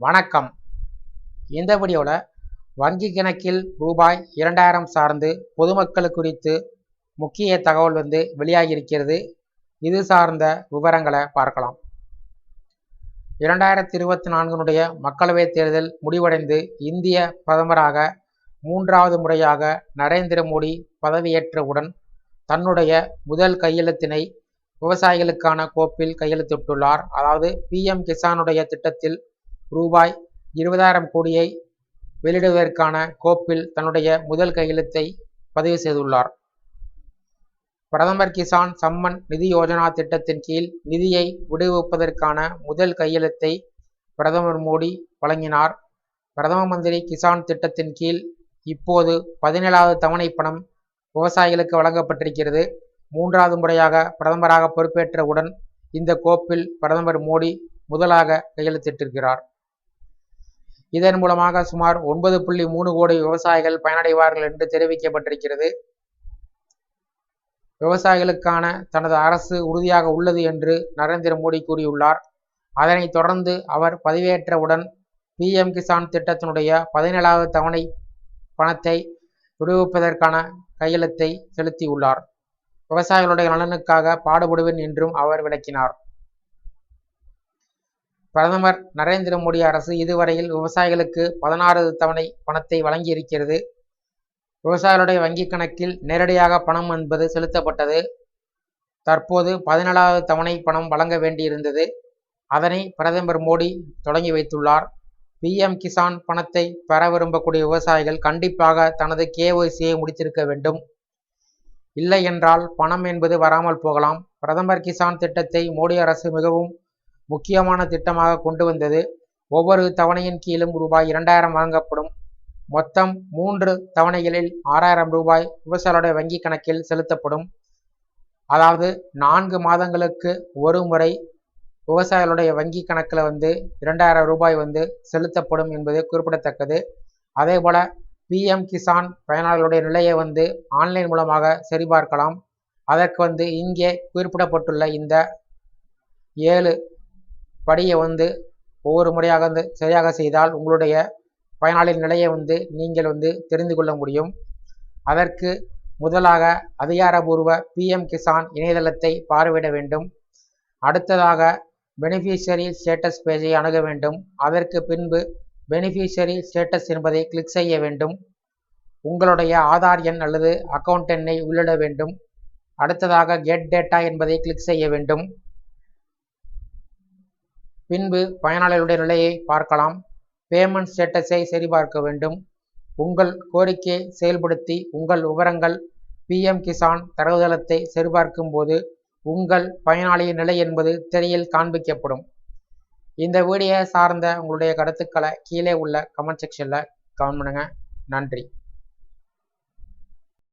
வணக்கம். இந்த வீடியோவில் வங்கி கணக்கில் ரூபாய் இரண்டாயிரம் சார்ந்து பொதுமக்கள் குறித்து முக்கிய தகவல் வந்து வெளியாகியிருக்கிறது இது சார்ந்த விவரங்களை பார்க்கலாம். இரண்டாயிரத்தி இருபத்தி நான்கினுடைய மக்களவைத் தேர்தல் முடிவடைந்து இந்திய பிரதமராக மூன்றாவது முறையாக நரேந்திர மோடி பதவியேற்றவுடன் தன்னுடைய முதல் கையெழுத்தினை விவசாயிகளுக்கான கோப்பில் கையெழுத்திட்டுள்ளார். அதாவது பிஎம் கிசானுடைய திட்டத்தில் ரூபாய் இருபதாயிரம் கோடியை வெளியிடுவதற்கான கோப்பில் தன்னுடைய முதல் கையெழுத்தை பதிவு செய்துள்ளார். பிரதமர் கிசான் சம்மன் நிதி யோஜனா திட்டத்தின் கீழ் நிதியை விடுவிப்பதற்கான முதல் கையெழுத்தை பிரதமர் மோடி வழங்கினார். பிரதம மந்திரி கிசான் திட்டத்தின் கீழ் இப்போது பதினேழாவது தவணை பணம் விவசாயிகளுக்கு வழங்கப்பட்டிருக்கிறது. மூன்றாவது முறையாக பிரதமராக பொறுப்பேற்றவுடன் இந்த கோப்பில் பிரதமர் மோடி முதலாக கையெழுத்திட்டிருக்கிறார். இதன் மூலமாக சுமார் ஒன்பது புள்ளி மூணு கோடி விவசாயிகள் பயனடைவார்கள் என்று தெரிவிக்கப்பட்டிருக்கிறது. விவசாயிகளுக்கான தனது அரசு உறுதியாக உள்ளது என்று நரேந்திர மோடி கூறியுள்ளார். அதனைத் தொடர்ந்து அவர் பதவியேற்றவுடன் பிஎம் கிசான் திட்டத்தினுடைய பதினேழாவது தவணை பணத்தை விடுவிப்பதற்கான கையெழுத்தை செலுத்தியுள்ளார். விவசாயிகளுடைய நலனுக்காக பாடுபடுவேன் என்றும் அவர் விளக்கினார். பிரதமர் நரேந்திர மோடி அரசு இதுவரையில் விவசாயிகளுக்கு பதினாறு தவணை பணத்தை வழங்கியிருக்கிறது. விவசாயிகளுடைய வங்கிக் கணக்கில் நேரடியாக பணம் என்பது செலுத்தப்பட்டது. தற்போது பதினேழாவது தவணை பணம் வழங்க வேண்டியிருந்தது. அதனை பிரதமர் மோடி தொடங்கி வைத்துள்ளார். பிஎம் கிசான் பணத்தை பெற விரும்பக்கூடிய விவசாயிகள் கண்டிப்பாக தனது கேஒய்சியை முடித்திருக்க வேண்டும். இல்லை என்றால் பணம் என்பது வராமல் போகலாம். பிரதமர் கிசான் திட்டத்தை மோடி அரசு மிகவும் முக்கியமான திட்டமாக கொண்டு வந்தது. ஒவ்வொரு தவணையின் கீழும் ரூபாய் இரண்டாயிரம் வழங்கப்படும். மொத்தம் மூன்று தவணைகளில் ஆறாயிரம் ரூபாய் விவசாயிகளுடைய வங்கி கணக்கில் செலுத்தப்படும். அதாவது நான்கு மாதங்களுக்கு ஒரு முறை விவசாயிகளுடைய வங்கி கணக்கில் வந்து இரண்டாயிரம் ரூபாய் வந்து செலுத்தப்படும் என்பது குறிப்பிடத்தக்கது. அதே போல பிஎம் கிசான் பயனாளர்களுடைய நிலையை வந்து ஆன்லைன் மூலமாக சரிபார்க்கலாம். அதற்கு வந்து இங்கே குறிப்பிடப்பட்டுள்ள இந்த ஏழு படியை வந்து ஒவ்வொரு முறையாக வந்து சரியாக செய்தால் உங்களுடைய பயனாளின் நிலையை வந்து நீங்கள் வந்து தெரிந்து கொள்ள முடியும். அதற்கு முதலாக அதிகாரபூர்வ பிஎம் கிசான் இணையதளத்தை பார்வையிட வேண்டும். அடுத்ததாக பெனிஃபிஷரி ஸ்டேட்டஸ் பேஜை அணுக வேண்டும். அதற்கு பின்பு பெனிஃபிஷரி ஸ்டேட்டஸ் என்பதை கிளிக் செய்ய வேண்டும். உங்களுடைய ஆதார் எண் அல்லது அக்கவுண்ட் எண்ணை உள்ளிட வேண்டும். அடுத்ததாக கெட் டேட்டா என்பதை கிளிக் செய்ய வேண்டும். பின்பு பயனாளர்களுடைய நிலையை பார்க்கலாம். பேமெண்ட் ஸ்டேட்டஸை சரிபார்க்க வேண்டும். உங்கள் கோரிக்கையை செயல்படுத்தி உங்கள் விவரங்கள் பிஎம் கிசான் தரவுதளத்தை சரிபார்க்கும் போது உங்கள் பயனாளியின் நிலை என்பது திரையில் காண்பிக்கப்படும். இந்த வீடியோ சார்ந்த உங்களுடைய கருத்துக்களை கீழே உள்ள கமெண்ட் செக்ஷனில் கமெண்ட் பண்ணுங்கள் நன்றி.